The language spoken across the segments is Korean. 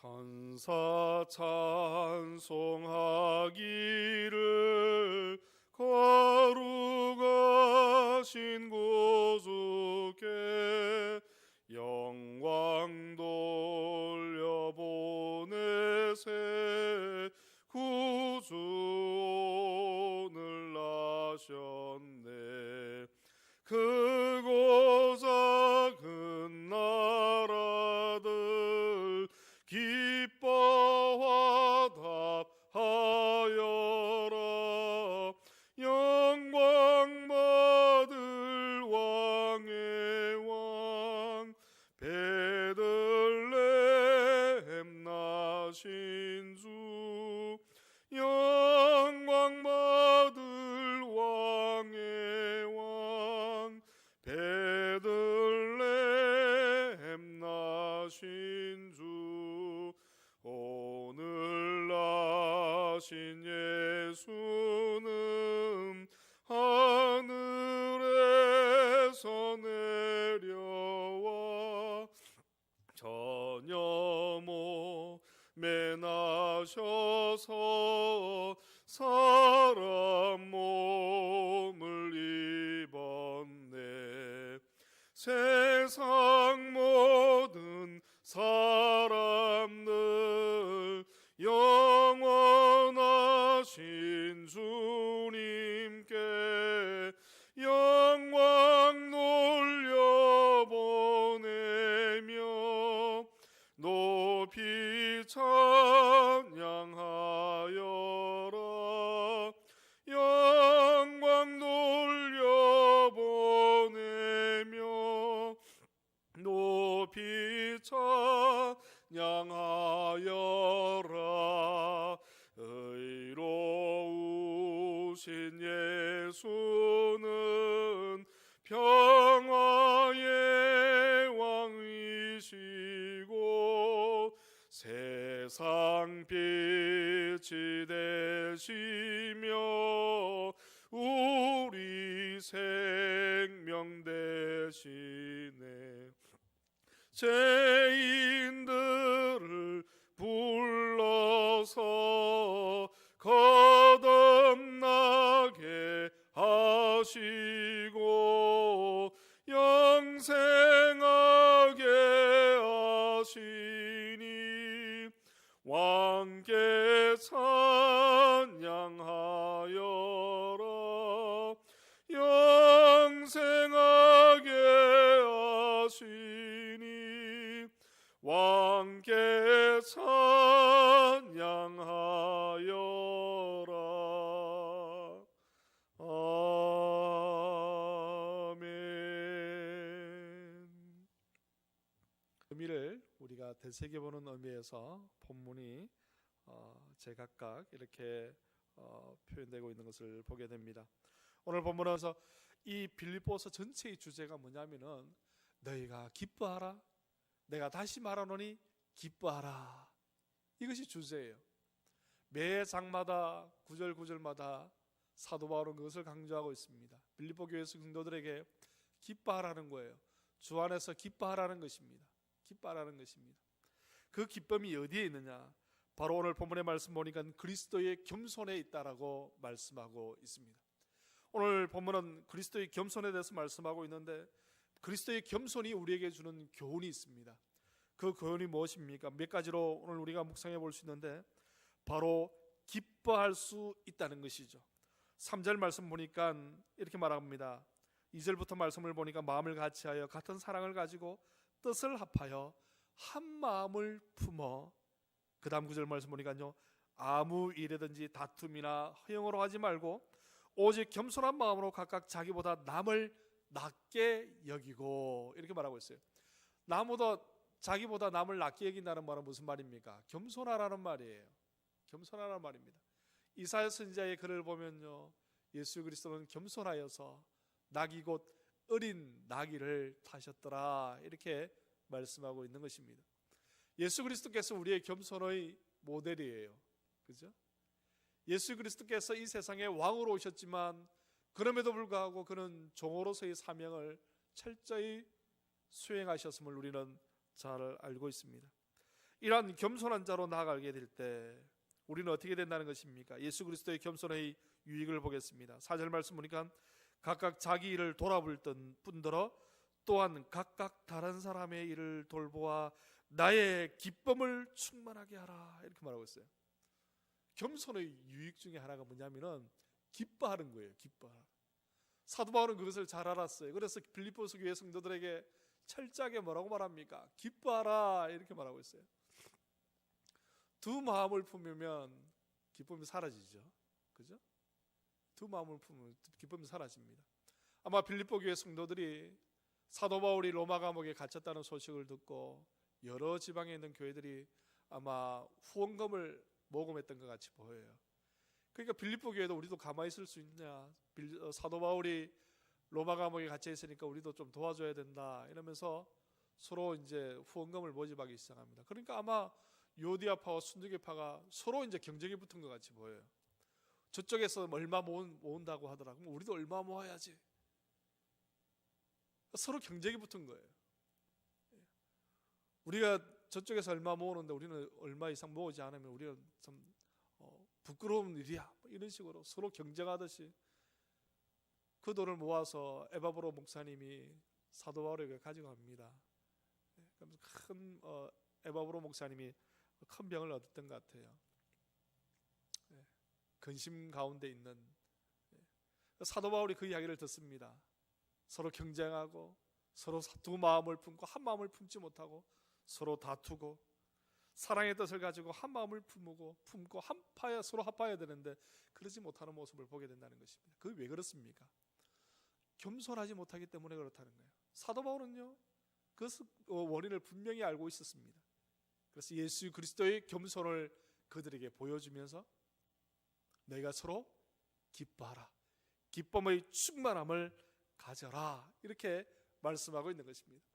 천사 찬송하기를 거룩하신 구주께 영광 돌려보내세 구주 오늘 나셨네. 크 나신 주 영광 받을 왕의 왕 베들레헴 나신 주 오늘 나신 예수 나셔서 사람 몸을 입었네. 세상 모든 사람들 영 빛이 되시며 우리 생명 되시네 죄인들을 불러서 거듭나게 하시고 영생 찬양하여라. 영생하게 하시니 왕께 찬양하여라. 아멘. 의미를 우리가 되새겨보는 의미에서 본문이 어, 제각각 이렇게 어, 표현되고 있는 것을 보게 됩니다. 오늘 본문에서 이 빌립보서 전체의 주제가 뭐냐면은 너희가 기뻐하라. 내가 다시 말하노니 기뻐하라. 이것이 주제예요. 매 장마다 구절 구절마다 사도 바울은 그것을 강조하고 있습니다. 빌립보 교회 성도들에게 기뻐하라는 거예요. 주 안에서 기뻐하라는 것입니다. 기뻐하라는 것입니다. 그 기쁨이 어디에 있느냐? 바로 오늘 본문의 말씀 보니까 그리스도의 겸손에 있다라고 말씀하고 있습니다. 오늘 본문은 그리스도의 겸손에 대해서 말씀하고 있는데 그리스도의 겸손이 우리에게 주는 교훈이 있습니다. 그 교훈이 무엇입니까? 몇 가지로 오늘 우리가 묵상해 볼 수 있는데 바로 기뻐할 수 있다는 것이죠. 3절 말씀 보니까 이렇게 말합니다. 2절부터 말씀을 보니까 마음을 같이하여 같은 사랑을 가지고 뜻을 합하여 한 마음을 품어 그 다음 구절 말씀 보니까요. 아무 일에든지 다툼이나 허영으로 하지 말고 오직 겸손한 마음으로 각각 자기보다 남을 낮게 여기고 이렇게 말하고 있어요. 남보다 자기보다 남을 낮게 여긴다는 말은 무슨 말입니까? 겸손하라는 말이에요. 겸손하라는 말입니다. 이사야 선지자의 글을 보면요. 예수 그리스도는 겸손하여서 낙이 곧 어린 나귀를 타셨더라. 이렇게 말씀하고 있는 것입니다. 예수 그리스도께서 우리의 겸손의 모델이에요. 그죠? 예수 그리스도께서 이 세상에 왕으로 오셨지만 그럼에도 불구하고 그는 종으로서의 사명을 철저히 수행하셨음을 우리는 잘 알고 있습니다. 이러한 겸손한 자로 나아가게 될 때 우리는 어떻게 된다는 것입니까? 예수 그리스도의 겸손의 유익을 보겠습니다. 사절 말씀 보니까 각각 자기 일을 돌아볼 뿐더러 또한 각각 다른 사람의 일을 돌보아 나의 기쁨을 충만하게 하라 이렇게 말하고 있어요. 겸손의 유익 중에 하나가 뭐냐면은 기뻐하는 거예요. 기뻐하라. 사도 바울은 그것을 잘 알았어요. 그래서 빌립보서 교회 성도들에게 철저하게 뭐라고 말합니까? 기뻐하라 이렇게 말하고 있어요. 두 마음을 품으면 기쁨이 사라지죠. 그죠? 두 마음을 품으면 기쁨이 사라집니다. 아마 빌립보 교회 성도들이 사도 바울이 로마 감옥에 갇혔다는 소식을 듣고 여러 지방에 있는 교회들이 아마 후원금을 모금했던 것 같이 보여요. 그러니까 빌립보 교회도 우리도 가만히 있을 수 있냐? 빌- 어, 사도 바울이 로마 감옥에 갇혀 있으니까 우리도 좀 도와줘야 된다 이러면서 서로 이제 후원금을 모집하기 시작합니다. 그러니까 아마 요디아파와 순두개파가 서로 이제 경쟁이 붙은 것 같이 보여요. 저쪽에서 얼마 모은, 모은다고 하더라고. 우리도 얼마 모아야지. 서로 경쟁이 붙은 거예요. 우리가 저쪽에서 얼마 모으는데 우리는 얼마 이상 모으지 않으면 우리는 좀 어, 부끄러운 일이야. 뭐 이런 식으로 서로 경쟁하듯이 그 돈을 모아서 에바브로 목사님이 사도 바울에게 가져갑니다. 네, 그러면서 큰 어, 에바브로 목사님이 큰 병을 얻었던 것 같아요. 네, 근심 가운데 있는 네. 사도 바울이 그 이야기를 듣습니다. 서로 경쟁하고 서로 두 마음을 품고 한 마음을 품지 못하고 서로 다투고 사랑의 뜻을 가지고 한 마음을 품고 품고 한파야 서로 합파해야 되는데 그러지 못하는 모습을 보게 된다는 것입니다. 그게 왜 그렇습니까? 겸손하지 못하기 때문에 그렇다는 거예요. 사도 바울은요, 그 원인을 분명히 알고 있었습니다. 그래서 예수 그리스도의 겸손을 그들에게 보여주면서 너희가 서로 기뻐하라. 기쁨의 충만함을 가져라. 이렇게 말씀하고 있는 것입니다.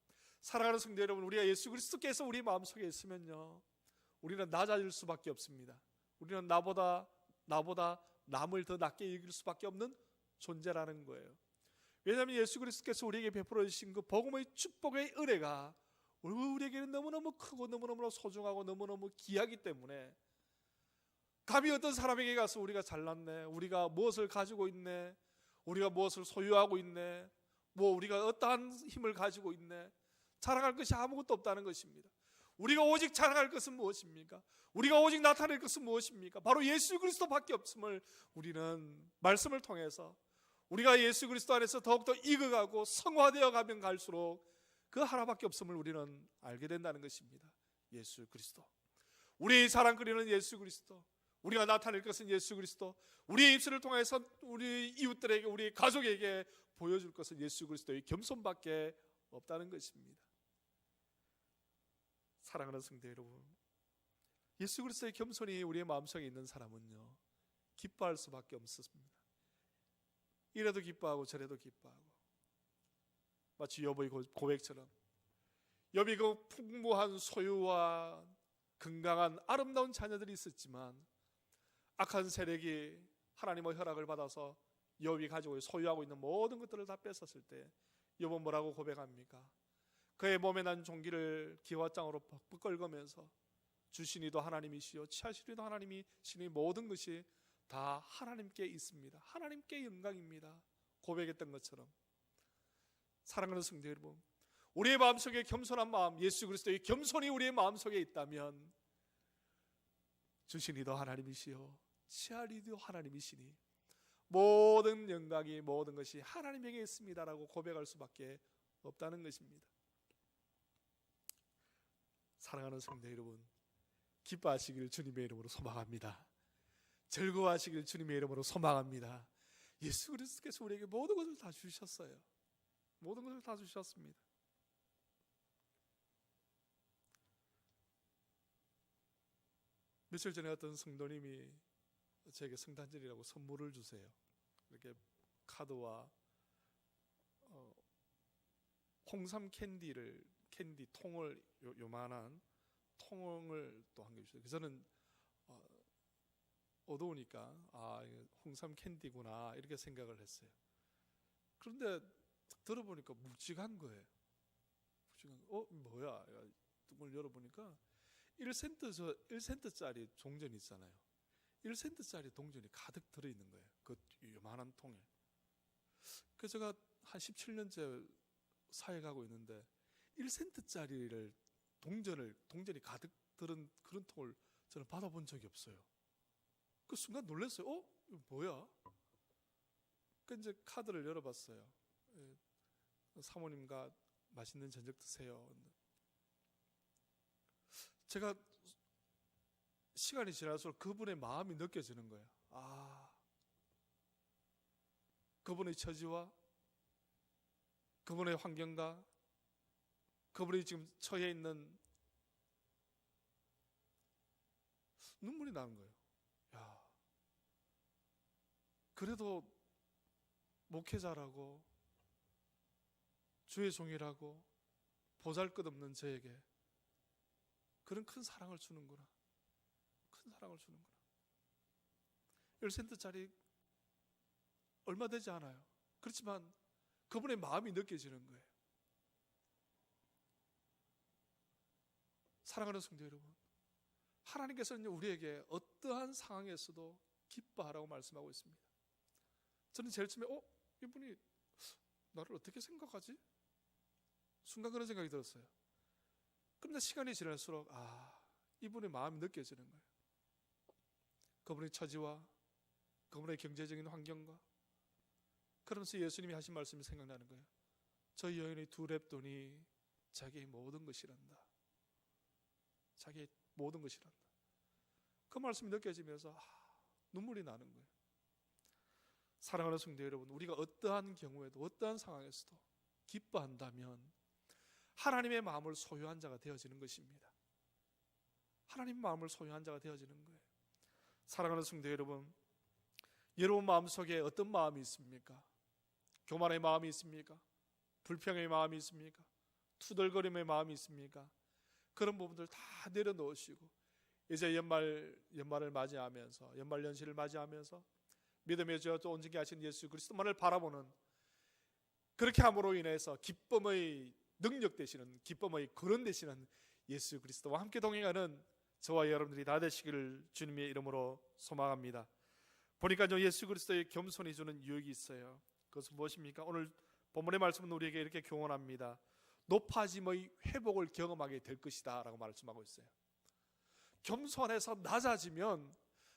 사랑하는 성도 여러분, 우리가 예수 그리스도께서 우리 마음속에 있으면요. 우리는 낮아질 수밖에 없습니다. 우리는 나보다 나보다 남을 더 낮게 여길 수밖에 없는 존재라는 거예요. 왜냐하면 예수 그리스도께서 우리에게 베풀어 주신 그 복음의 축복의 은혜가 우리에게는 너무너무 크고 너무너무 소중하고 너무너무 귀하기 때문에 감히 어떤 사람에게 가서 우리가 잘났네, 우리가 무엇을 가지고 있네, 우리가 무엇을 소유하고 있네, 뭐 우리가 어떠한 힘을 가지고 있네, 자랑할 것이 아무것도 없다는 것입니다. 우리가 오직 자랑할 것은 무엇입니까? 우리가 오직 나타낼 것은 무엇입니까? 바로 예수 그리스도밖에 없음을 우리는 말씀을 통해서 우리가 예수 그리스도 안에서 더욱더 익어가고 성화되어 가면 갈수록 그 하나밖에 없음을 우리는 알게 된다는 것입니다. 예수 그리스도. 우리의 자랑거리는 예수 그리스도. 우리가 나타낼 것은 예수 그리스도. 우리의 입술을 통해서 우리 이웃들에게, 우리 가족에게 보여줄 것은 예수 그리스도의 겸손밖에 없다는 것입니다. 사랑하는 성도 여러분, 예수 그리스도의 겸손이 우리의 마음속에 있는 사람은요 기뻐할 수밖에 없습니다. 이래도 기뻐하고 저래도 기뻐하고 마치 여보의 고백처럼 여비 그 풍부한 소유와 건강한 아름다운 자녀들이 있었지만 악한 세력이 하나님의 허락을 받아서 여비 가지고 소유하고 있는 모든 것들을 다 뺏었을 때 여보 뭐라고 고백합니까? 그의 몸에 난 종기를 기와장으로 벅벅 긁으면서 주신이도 하나님이시요 치하시리도 하나님이 신의 모든 것이 다 하나님께 있습니다. 하나님께 영광입니다. 고백했던 것처럼 사랑하는 성도 여러분, 우리의 마음속에 겸손한 마음, 예수 그리스도의 겸손이 우리의 마음속에 있다면 주신이도 하나님이시요 치하리도 하나님이시니 모든 영광이 모든 것이 하나님에게 있습니다라고 고백할 수밖에 없다는 것입니다. 사랑하는 성도 여러분, 기뻐하시기를 주님의 이름으로 소망합니다. 즐거워하시길 주님의 이름으로 소망합니다. 예수 그리스도께서 우리에게 모든 것을 다 주셨어요. 모든 것을 다 주셨습니다. 며칠 전에 어떤 성도님이 제게 성탄절이라고 선물을 주세요. 이렇게 카드와 어, 홍삼 캔디를 캔디 통을 요, 요만한 통을 또 한 개 주세요. 그래서는 어, 어두우니까 아 홍삼 캔디구나 이렇게 생각을 했어요. 그런데 들어보니까 묵직한 거예요. 묵직한 거. 어 뭐야? 뚱을 열어보니까 1센트 저 1센트짜리 동전 있잖아요. 1센트짜리 동전이 가득 들어 있는 거예요. 그 요만한 통에. 그래서 제가 한 17년째 사회 가고 있는데 1센트짜리를 동전을 동전이 가득 들은 그런 통을 저는 받아본 적이 없어요. 그 순간 놀랐어요. 어? 뭐야? 그 이제 카드를 열어봤어요. 예, 사모님과 맛있는 저녁 드세요. 제가 시간이 지날수록 그분의 마음이 느껴지는 거예요. 아, 그분의 처지와 그분의 환경과 그분이 지금 처해 있는 눈물이 나는 거예요. 야, 그래도 목회자라고 주의 종이라고 보잘것없는 저에게 그런 큰 사랑을 주는구나. 큰 사랑을 주는구나. 1센트짜리 얼마 되지 않아요. 그렇지만 그분의 마음이 느껴지는 거예요. 사랑하는 성도 여러분, 하나님께서는 우리에게 어떠한 상황에서도 기뻐하라고 말씀하고 있습니다. 저는 제일 처음에 어 이분이 나를 어떻게 생각하지? 순간 그런 생각이 들었어요. 그런데 시간이 지날수록 아 이분의 마음이 느껴지는 거예요. 그분의 처지와 그분의 경제적인 환경과 그러면서 예수님이 하신 말씀이 생각나는 거예요. 저 여인의 두 랩돈이 자기의 모든 것이란다. 자기의 모든 것이란다. 그 말씀이 느껴지면서 아, 눈물이 나는 거예요. 사랑하는 성도 여러분, 우리가 어떠한 경우에도 어떠한 상황에서도 기뻐한다면 하나님의 마음을 소유한 자가 되어지는 것입니다. 하나님 마음을 소유한 자가 되어지는 거예요. 사랑하는 성도 여러분, 여러분 마음속에 어떤 마음이 있습니까? 교만의 마음이 있습니까? 불평의 마음이 있습니까? 투덜거림의 마음이 있습니까? 그런 부분들 다 내려놓으시고 이제 연말 연말을 맞이하면서 연말 연시를 맞이하면서 믿음의 저또 온전히 하신 예수 그리스도만을 바라보는 그렇게 함으로 인해서 기쁨의 능력 되시는 기쁨의 근원 되시는 예수 그리스도와 함께 동행하는 저와 여러분들이 다 되시기를 주님의 이름으로 소망합니다. 보니까요 예수 그리스도의 겸손이 주는 유익이 있어요. 그것은 무엇입니까? 오늘 본문의 말씀은 우리에게 이렇게 교훈합니다. 높아짐의 회복을 경험하게 될 것이다 라고 말씀하고 있어요. 겸손해서 낮아지면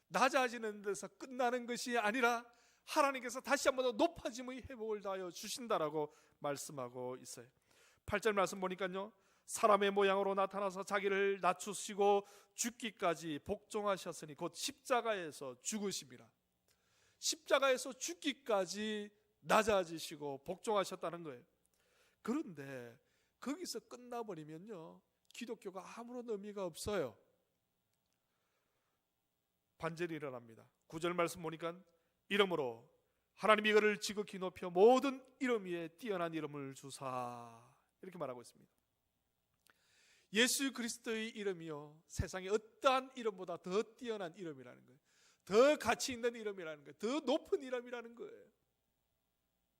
낮아지는 데서 끝나는 것이 아니라 하나님께서 다시 한번 더 높아짐의 회복을 다하여 주신다라고 말씀하고 있어요. 8절 말씀 보니까요. 사람의 모양으로 나타나서 자기를 낮추시고 죽기까지 복종하셨으니 곧 십자가에서 죽으심이라. 십자가에서 죽기까지 낮아지시고 복종하셨다는 거예요. 그런데 거기서 끝나버리면요. 기독교가 아무런 의미가 없어요. 반절이 일어납니다. 구절 말씀 보니까 이름으로 하나님이 그를 지극히 높여 모든 이름 위에 뛰어난 이름을 주사 이렇게 말하고 있습니다. 예수 그리스도의 이름이요 세상에 어떠한 이름보다 더 뛰어난 이름이라는 거예요. 더 가치 있는 이름이라는 거예요. 더 높은 이름이라는 거예요.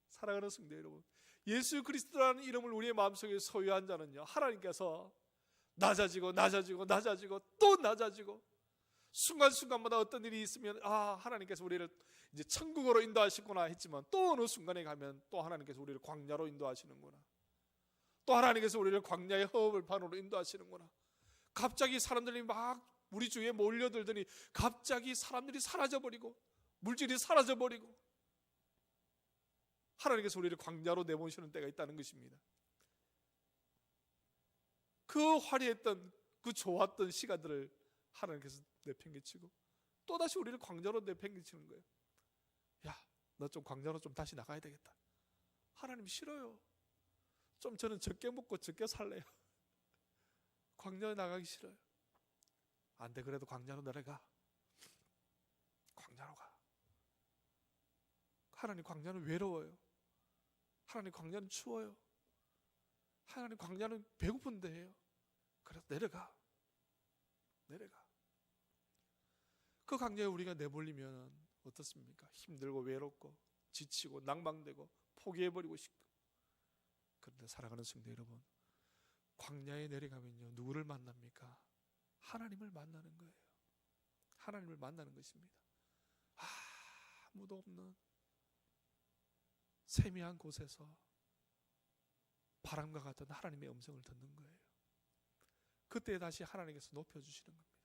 사랑하는 성도 여러분, 예수 그리스도라는 이름을 우리의 마음속에 소유한 자는요 하나님께서 낮아지고 낮아지고 낮아지고 또 낮아지고 순간순간마다 어떤 일이 있으면 아 하나님께서 우리를 이제 천국으로 인도하시구나 했지만 또 어느 순간에 가면 또 하나님께서 우리를 광야로 인도하시는구나. 또 하나님께서 우리를 광야의 허업을 반으로 인도하시는구나. 갑자기 사람들이 막 우리 주위에 몰려들더니 갑자기 사람들이 사라져버리고 물질이 사라져버리고 하나님께서 우리를 광야로 내보시는 때가 있다는 것입니다 그 화려했던 그 좋았던 시간들을 하나님께서 내팽개치고 또 다시 우리를 광야로 내팽개치는 거예요. 야, 너좀 광야로 좀 다시 나가야 되겠다. 하나님 싫어요. 좀 저는 적게 먹고 적게 살래요. 광야에 나가기 싫어요. 안 돼, 그래도 광야로 내려가. 광야로 가. 하나님 광야는 외로워요. 하나님 광야는 추워요. 하나님 광야는 배고픈 데예요. 그래서 내려가. 내려가. 그 강야에 우리가 내몰리면 어떻습니까? 힘들고 외롭고 지치고 낭망되고 포기해버리고 싶고 그런데 사랑하는 성도 여러분 광야에 내려가면요 누구를 만납니까? 하나님을 만나는 거예요. 하나님을 만나는 것입니다. 아무도 없는 세미한 곳에서 바람과 같은 하나님의 음성을 듣는 거예요. 그때 다시 하나님께서 높여주시는 겁니다.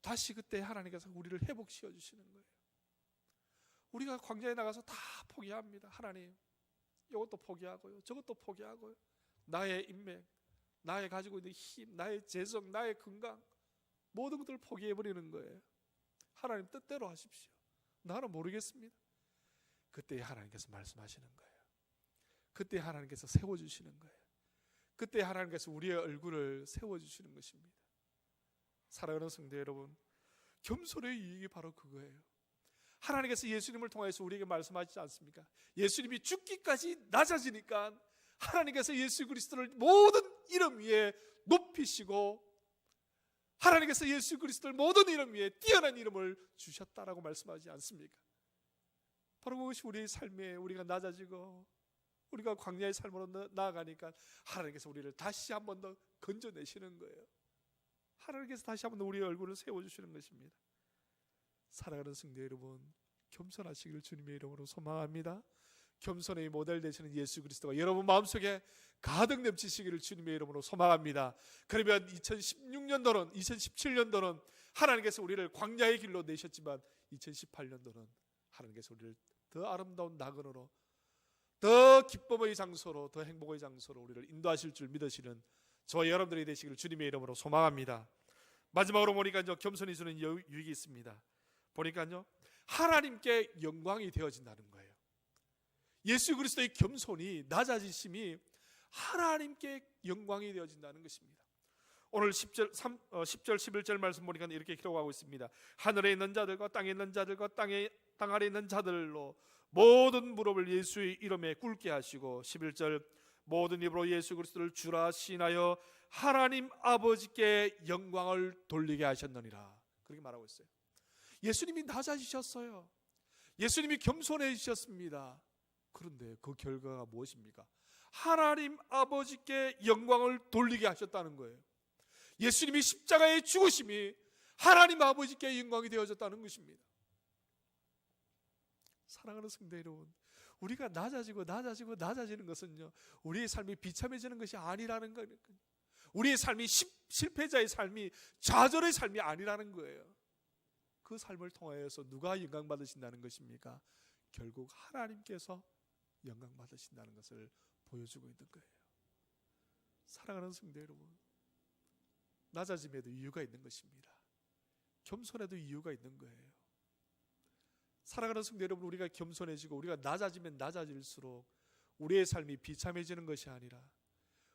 다시 그때 하나님께서 우리를 회복시켜 주시는 거예요. 우리가 광야에 나가서 다 포기합니다. 하나님, 이것도 포기하고요. 저것도 포기하고요. 나의 인맥, 나의 가지고 있는 힘, 나의 재성, 나의 건강 모든 것들을 포기해 버리는 거예요. 하나님 뜻대로 하십시오. 나는 모르겠습니다. 그때 하나님께서 말씀하시는 거예요. 그때 하나님께서 세워 주시는 거예요. 그때 하나님께서 우리의 얼굴을 세워 주시는 것입니다. 사랑하는 성도 여러분, 겸손의 이익이 바로 그거예요. 하나님께서 예수님을 통해서 우리에게 말씀하시지 않습니까? 예수님이 죽기까지 낮아지니까 하나님께서 예수 그리스도를 모든 이름 위에 높이시고 하나님께서 예수 그리스도를 모든 이름 위에 뛰어난 이름을 주셨다라고 말씀하지 않습니까? 바로 그것이 우리의 삶에 우리가 낮아지고 우리가 광야의 삶으로 나- 나아가니까 하나님께서 우리를 다시 한 번 더 건져내시는 거예요. 하나님께서 다시 한 번 더 우리의 얼굴을 세워주시는 것입니다. 사랑하는 성도 여러분, 겸손하시기를 주님의 이름으로 소망합니다. 겸손의 모델 되시는 예수 그리스도가 여러분 마음속에 가득 넘치시기를 주님의 이름으로 소망합니다. 그러면 2016년도는 2017년도는 하나님께서 우리를 광야의 길로 내셨지만 2018년도는 하나님께서 우리를 더 아름다운 낙원으로 더 기쁨의 장소로 더 행복의 장소로 우리를 인도하실 줄 믿으시는 저와 여러분들이 되시기를 주님의 이름으로 소망합니다. 마지막으로 보니까요 겸손이 주는 유- 유익이 있습니다. 보니까요 하나님께 영광이 되어진다는 거예요. 예수 그리스도의 겸손이 낮아지심이 하나님께 영광이 되어진다는 것입니다. 오늘 10절 3, 어, 10절 11절 말씀 보니까 이렇게 기록하고 있습니다. 하늘에 있는 자들과 땅에 있는 자들과 땅에 땅 아래 있는 자들로 모든 무릎을 예수의 이름에 꿇게 하시고 11절 모든 입으로 예수 그리스도를 주라 신하여 하나님 아버지께 영광을 돌리게 하셨느니라. 그렇게 말하고 있어요. 예수님이 낮아지셨어요. 예수님이 겸손해지셨습니다. 그런데 그 결과가 무엇입니까? 하나님 아버지께 영광을 돌리게 하셨다는 거예요. 예수님이 십자가의 죽으심이 하나님 아버지께 영광이 되어졌다는 것입니다. 사랑하는 성도 여러분, 우리가 낮아지고 낮아지고 낮아지는 것은요, 우리의 삶이 비참해지는 것이 아니라는 거예요. 우리의 삶이 시- 실패자의 삶이 좌절의 삶이 아니라는 거예요. 그 삶을 통하여서 누가 영광 받으신다는 것입니까? 결국 하나님께서 영광 받으신다는 것을 보여주고 있는 거예요. 사랑하는 성도 여러분, 낮아짐에도 이유가 있는 것입니다. 겸손에도 이유가 있는 거예요. 사랑하는 성도 여러분, 우리가 겸손해지고 우리가 낮아지면 낮아질수록 우리의 삶이 비참해지는 것이 아니라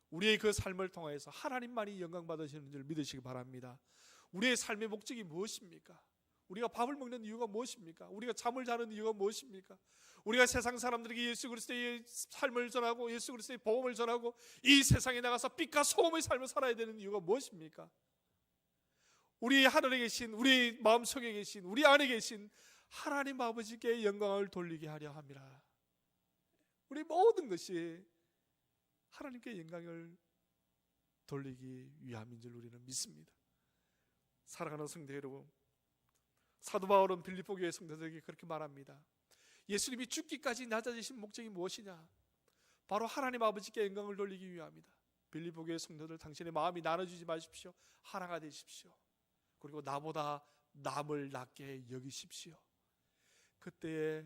우리의 그 삶을 통해서 하나님만이 영광 받으시는 줄 믿으시기 바랍니다. 우리의 삶의 목적이 무엇입니까? 우리가 밥을 먹는 이유가 무엇입니까? 우리가 잠을 자는 이유가 무엇입니까? 우리가 세상 사람들에게 예수 그리스도의 삶을 전하고 예수 그리스도의 복음을 전하고 이 세상에 나가서 빛과 소금의 삶을 살아야 되는 이유가 무엇입니까? 우리 하늘에 계신 우리 마음속에 계신 우리 안에 계신 하나님 아버지께 영광을 돌리게 하려 함이라. 우리 모든 것이 하나님께 영광을 돌리기 위함인 줄 우리는 믿습니다. 사랑하는 성도 여러분, 사도 바울은 빌립보 교회 성도들에게 그렇게 말합니다. 예수님이 죽기까지 낮아지신 목적이 무엇이냐? 바로 하나님 아버지께 영광을 돌리기 위함이다. 빌립보 교회 성도들 당신의 마음이 나눠주지 마십시오. 하나가 되십시오. 그리고 나보다 남을 낮게 여기십시오. 그때에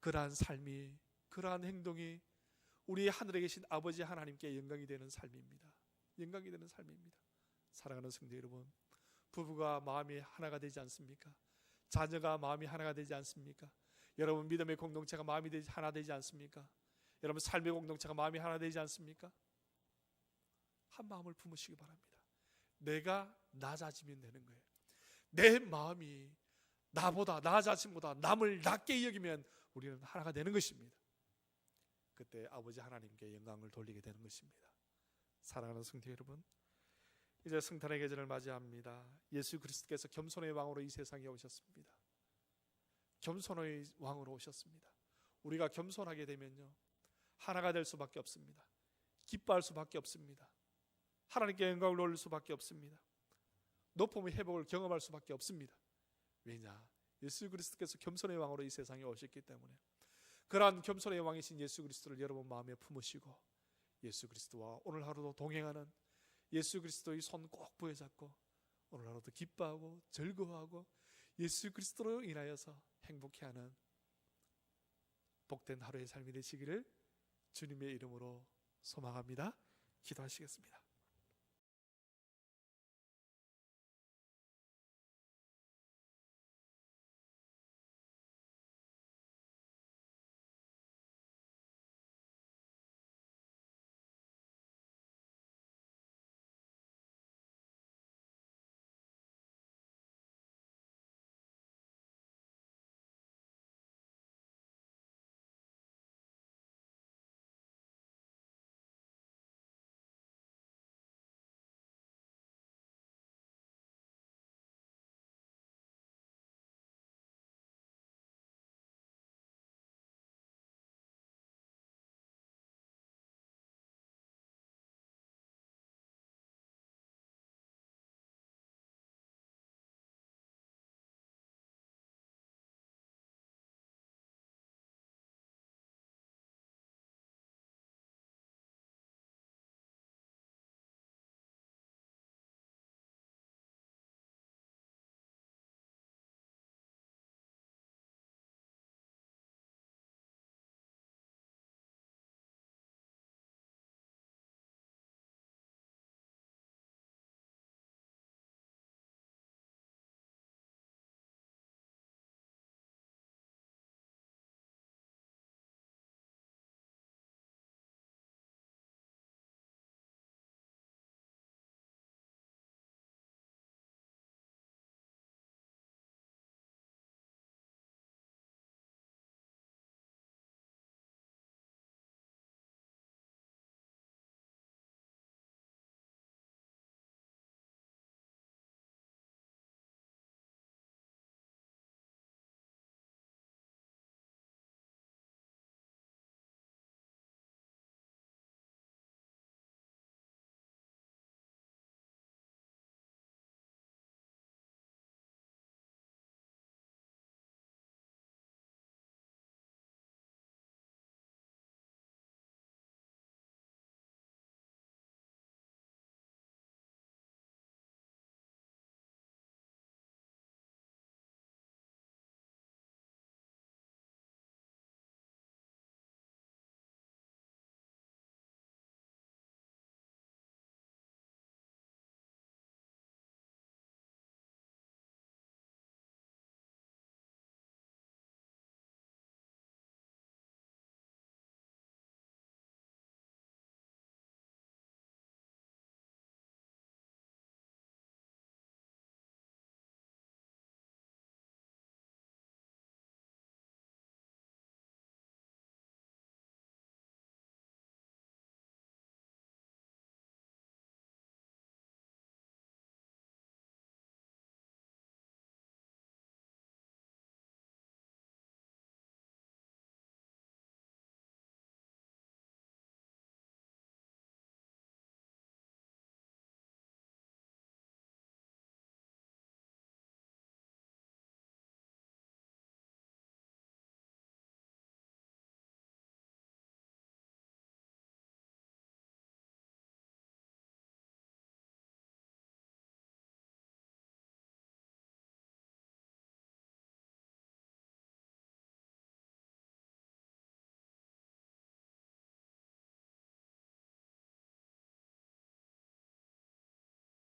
그러한 삶이 그러한 행동이 우리 하늘에 계신 아버지 하나님께 영광이 되는 삶입니다. 영광이 되는 삶입니다. 사랑하는 성도 여러분, 부부가 마음이 하나가 되지 않습니까? 자녀가 마음이 하나가 되지 않습니까? 여러분 믿음의 공동체가 마음이 되지 하나 되지 않습니까? 여러분 삶의 공동체가 마음이 하나 되지 않습니까? 한 마음을 품으시기 바랍니다. 내가 낮아지면 되는 거예요. 내 마음이 나보다 나 자신보다 남을 낮게 여기면 우리는 하나가 되는 것입니다. 그때 아버지 하나님께 영광을 돌리게 되는 것입니다. 사랑하는 성도 여러분, 이제 성탄의 계절을 맞이합니다. 예수 그리스도께서 겸손의 왕으로 이 세상에 오셨습니다. 겸손의 왕으로 오셨습니다. 우리가 겸손하게 되면요. 하나가 될 수밖에 없습니다. 기뻐할 수밖에 없습니다. 하나님께 영광을 올릴 수밖에 없습니다. 높음의 회복을 경험할 수밖에 없습니다. 왜냐? 예수 그리스도께서 겸손의 왕으로 이 세상에 오셨기 때문에 그러한 겸손의 왕이신 예수 그리스도를 여러분 마음에 품으시고 예수 그리스도와 오늘 하루도 동행하는 예수 그리스도의 손 꼭 부여잡고 오늘 하루도 기뻐하고 즐거워하고 예수 그리스도로 인하여서 행복해하는 복된 하루의 삶이 되시기를 주님의 이름으로 소망합니다. 기도하시겠습니다.